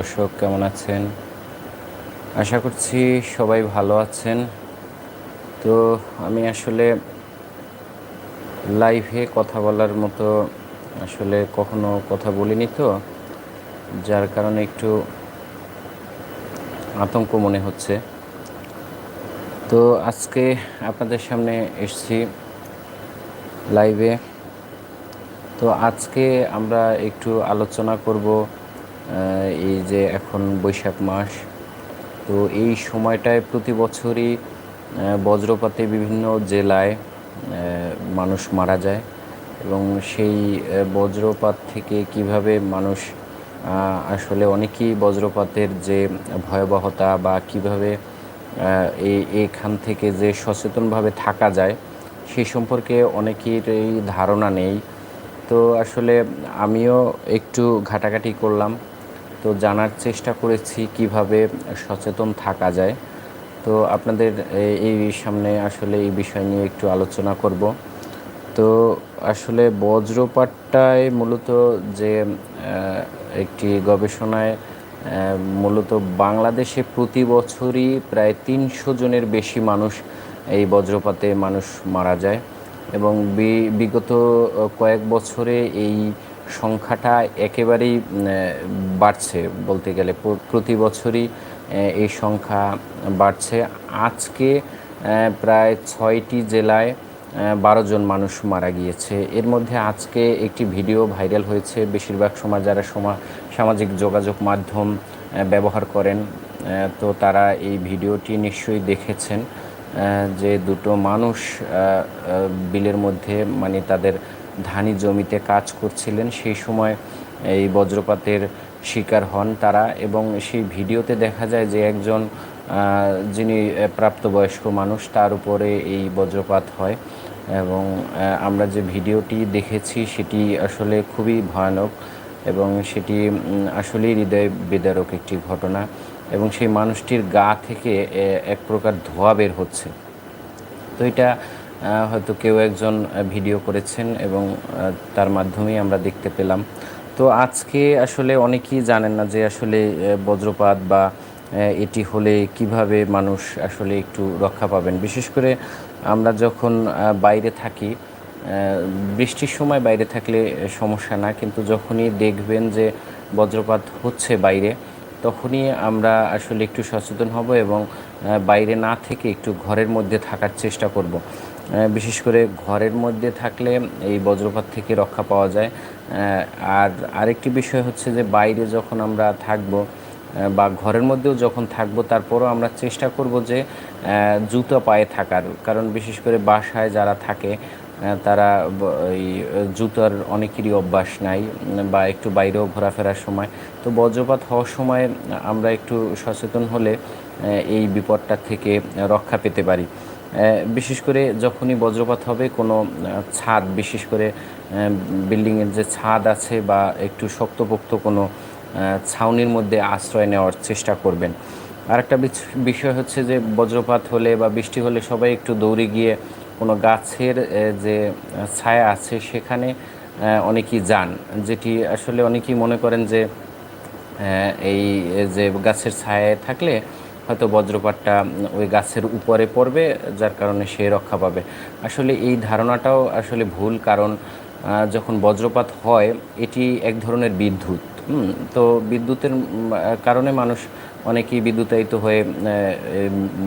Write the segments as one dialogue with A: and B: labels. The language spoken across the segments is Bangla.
A: দর্শক কেমন আছেন? আশা করছি সবাই ভালো আছেন। তো আমি আসলে লাইভে কথা বলার মতো আসলে কখনো কথা বলিনি তো, যার কারণে একটু আতঙ্ক মনে হচ্ছে। তো আজকে আপনাদের সামনে এসছি লাইভে তো আজকে আমরা একটু আলোচনা করব এই যে এখন বৈশাখ মাস, তো এই সময়টায় প্রতি বছরই বজ্রপাতে বিভিন্ন জেলায় মানুষ মারা যায় এবং সেই বজ্রপাত থেকে কীভাবে মানুষ আসলে অনেকেই বজ্রপাতের যে ভয়াবহতা বা কীভাবে এখান থেকে যে সচেতনভাবে থাকা যায় সেই সম্পর্কে অনেকের এই ধারণা নেই। তো আসলে আমিও একটু ঘাটাঘাটি করলাম। তো জানার চেষ্টা করেছি কীভাবে সচেতন থাকা যায়। তো আপনাদের এই সামনে আসলে এই বিষয় নিয়ে একটু আলোচনা করব। তো আসলে বজ্রপাতটায় মূলত যে একটি গবেষণায় মূলত বাংলাদেশে প্রতি বছরই প্রায় তিনশো জনের বেশি মানুষ এই বজ্রপাতে মানুষ মারা যায় এবং বিগত কয়েক বছরে এই সংখ্যাটা একেবারেই বাড়ছে বলতে গেলে। প্রতি বছরই এই সংখ্যা বাড়ছে। আজকে প্রায় ছয়টি জেলায় বারো জন মানুষ মারা গিয়েছে। এর মধ্যে আজকে একটি ভিডিও ভাইরাল হয়েছে। বেশিরভাগ সময় যারা সমা, সামাজিক যোগাযোগ মাধ্যম ব্যবহার করেন তো তারা এই ভিডিওটি নিশ্চয়ই দেখেছেন যে দুটো মানুষ বিলের মধ্যে মানে তাদের ধানি জমিতে কাজ করছিলেন, সেই সময় এই বজ্রপাতের শিকার হন তারা এবং সেই ভিডিওতে দেখা যায় যে একজন যিনি প্রাপ্তবয়স্ক মানুষ, তার উপরে এই বজ্রপাত হয় এবং আমরা যে ভিডিওটি দেখেছি সেটি আসলে খুবই ভয়ানক এবং সেটি আসলেই হৃদয় বিদারক একটি ঘটনা এবং সেই মানুষটির গা থেকে এক প্রকার ধোঁয়া বের হচ্ছে। তো এটা হয়তো কেউ একজন ভিডিও করেছেন এবং তার মাধ্যমেই আমরা দেখতে পেলাম। তো আজকে আসলে অনেকেই জানেন না যে আসলে বজ্রপাত বা এটি হলে কীভাবে মানুষ আসলে একটু রক্ষা পাবেন। বিশেষ করে আমরা যখন বাইরে থাকি বৃষ্টির সময় বাইরে থাকলে সমস্যা না, কিন্তু যখনই দেখবেন যে বজ্রপাত হচ্ছে বাইরে, তখনই আমরা আসলে একটু সচেতন হব এবং বাইরে না থেকে একটু ঘরের মধ্যে থাকার চেষ্টা করব। বিশেষ করে ঘরের মধ্যে থাকলে এই বজ্রপাত থেকে রক্ষা পাওয়া যায়। আর আরেকটি বিষয় হচ্ছে যে বাইরে যখন আমরা থাকব বা ঘরের মধ্যেও যখন থাকব, তারপরও আমরা চেষ্টা করব যে জুতো পায়ে থাকার। কারণ বিশেষ করে বাসায় যারা থাকে তারা এই জুতার অনেকেরই অভ্যাস নাই, বা একটু বাইরেও ঘোরাফেরার সময়। তো বজ্রপাত হওয়ার সময় আমরা একটু সচেতন হলে এই বিপদটা থেকে রক্ষা পেতে পারি। বিশেষ করে যখনই বজ্রপাত হবে, কোনো ছাদ, বিশেষ করে বিল্ডিংয়ের যে ছাদ আছে বা একটু শক্তপোক্ত কোনো ছাউনির মধ্যে আশ্রয় নেওয়ার চেষ্টা করবেন। আরেকটা বিষয় হচ্ছে যে বজ্রপাত হলে বা বৃষ্টি হলে সবাই একটু দৌড়ে গিয়ে কোনো গাছের যে, ছায়া আছে সেখানে অনেকেই যান। যেটি আসলে অনেকেই মনে করেন যে এই যে গাছের ছায়ায় থাকলে হয়তো বজ্রপাতটা ওই গাছের উপরে পড়বে, যার কারণে সে রক্ষা পাবে। আসলে এই ধারণাটাও আসলে ভুল, কারণ যখন বজ্রপাত হয়, এটি এক ধরনের বিদ্যুৎ। তো বিদ্যুতের কারণে মানুষ অনেকেই বিদ্যুতায়িত হয়ে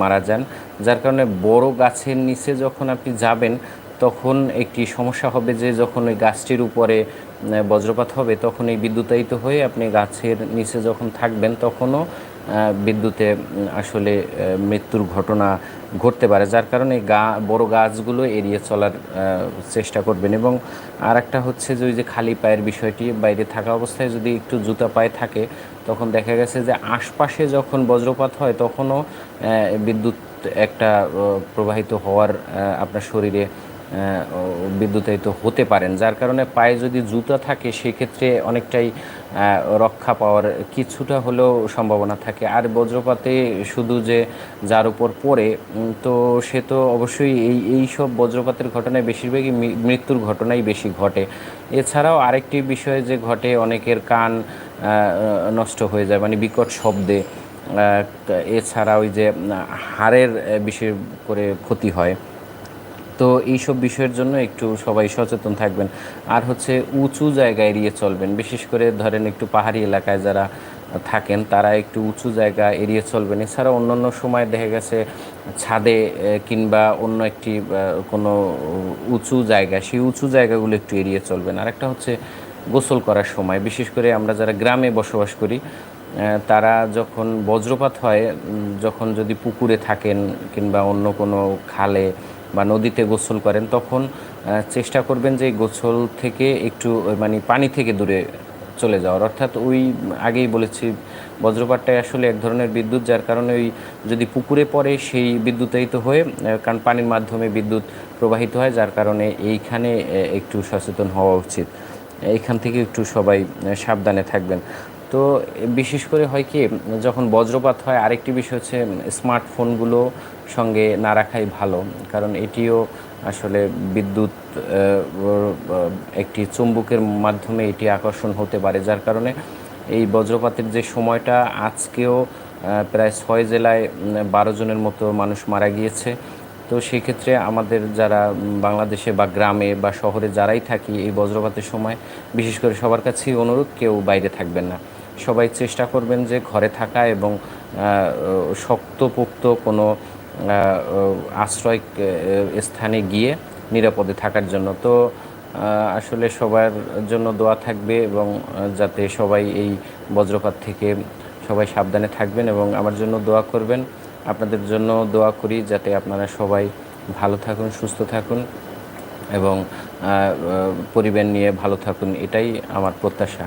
A: মারা যান। যার কারণে বড় গাছের নিচে যখন আপনি যাবেন তখন একটি সমস্যা হবে যে যখন ওই গাছটির উপরে বজ্রপাত হবে, তখন এই বিদ্যুতায়িত হয়ে আপনি গাছের নিচে যখন থাকবেন, তখনও বিদ্যুতে আসলে মৃত্যুর ঘটনা ঘটতে পারে, যার কারণে গা, বড় গাছগুলো এড়িয়ে চলার চেষ্টা করবেন। এবং আর একটা হচ্ছে যে ওই যে খালি পায়ের বিষয়টি, বাইরে থাকা অবস্থায় যদি একটু জুতা পায়ে থাকে, তখন দেখা গেছে যে আশপাশে যখন বজ্রপাত হয়, তখনও বিদ্যুৎ একটা প্রবাহিত হওয়ার আপনার শরীরে বিদ্যুতায়িত হতে পারেন, যার কারণে পায়ে যদি জুতা থাকে, সেক্ষেত্রে অনেকটাই রক্ষা পাওয়ার কিছুটা হলেও সম্ভাবনা থাকে। আর বজ্রপাতে শুধু যে যার উপর পড়ে তো সে তো অবশ্যই এই এই সব বজ্রপাতের ঘটনায় বেশিরভাগই মৃত্যুর ঘটনাই বেশি ঘটে। এছাড়াও আরেকটি বিষয় যে ঘটে, অনেকের কান নষ্ট হয়ে যায় মানে বিকট শব্দে। এছাড়া ওই যে হাড়ের বিশেষ করে ক্ষতি হয়। তো এইসব বিষয়ের জন্য একটু সবাই সচেতন থাকবেন। আর হচ্ছে উঁচু জায়গা এড়িয়ে চলবেন। বিশেষ করে ধরেন একটু পাহাড়ি এলাকায় যারা থাকেন, তারা একটু উঁচু জায়গা এড়িয়ে চলবেন। এছাড়া অন্যান্য সময় দেখা গেছে ছাদে কিংবা অন্য একটি কোনো উঁচু জায়গা, সেই উঁচু জায়গাগুলো একটু এড়িয়ে চলবেন। আর একটা হচ্ছে গোসল করার সময়। বিশেষ করে আমরা যারা গ্রামে বসবাস করি তারা যখন বজ্রপাত হয় যখন যদি পুকুরে থাকেন কিংবা অন্য কোনো খালে বা নদীতে গোসল করেন, তখন চেষ্টা করবেন যে গোসল থেকে একটু মানে পানি থেকে দূরে চলে যাওয়ার। অর্থাৎ ওই আগেই বলেছি, বজ্রপাতটাই আসলে এক ধরনের বিদ্যুৎ, যার কারণে ওই যদি পুকুরে পড়ে সেই বিদ্যুতায়িত হয়ে কারণ পানির মাধ্যমে বিদ্যুৎ প্রবাহিত হয়, যার কারণে এইখানে একটু সচেতন হওয়া উচিত। এইখান থেকে একটু সবাই সাবধানে থাকবেন। তো বিশেষ করে হয় কি, যখন বজ্রপাত হয়, আরেকটি বিষয় হচ্ছে স্মার্টফোনগুলো সঙ্গে না রাখাই ভালো। কারণ এটিও আসলে বিদ্যুৎ একটি চুম্বকের মাধ্যমে এটি আকর্ষণ হতে পারে, যার কারণে এই বজ্রপাতের যে সময়টা আজকেও প্রায় ছয় জেলায় বারো জনের মতো মানুষ মারা গিয়েছে। তো সেক্ষেত্রে আমাদের যারা বাংলাদেশে বা গ্রামে বা শহরে যারাই থাকি, এই বজ্রপাতের সময় বিশেষ করে সবার কাছেই অনুরোধ, কেউ বাইরে থাকবেন না। সবাই চেষ্টা করবেন যে ঘরে থাকা এবং শক্তপোক্ত কোনো আশ্রয় স্থানে গিয়ে নিরাপদে থাকার জন্য। তো আসলে সবার জন্য দোয়া থাকবে এবং যাতে সবাই এই বজ্রপাত থেকে সবাই সাবধানে থাকবেন এবং আমার জন্য দোয়া করবেন। আপনাদের জন্য দোয়া করি যাতে আপনারা সবাই ভালো থাকুন, সুস্থ থাকুন এবং পরিবার নিয়ে ভালো থাকুন। এটাই আমার প্রত্যাশা।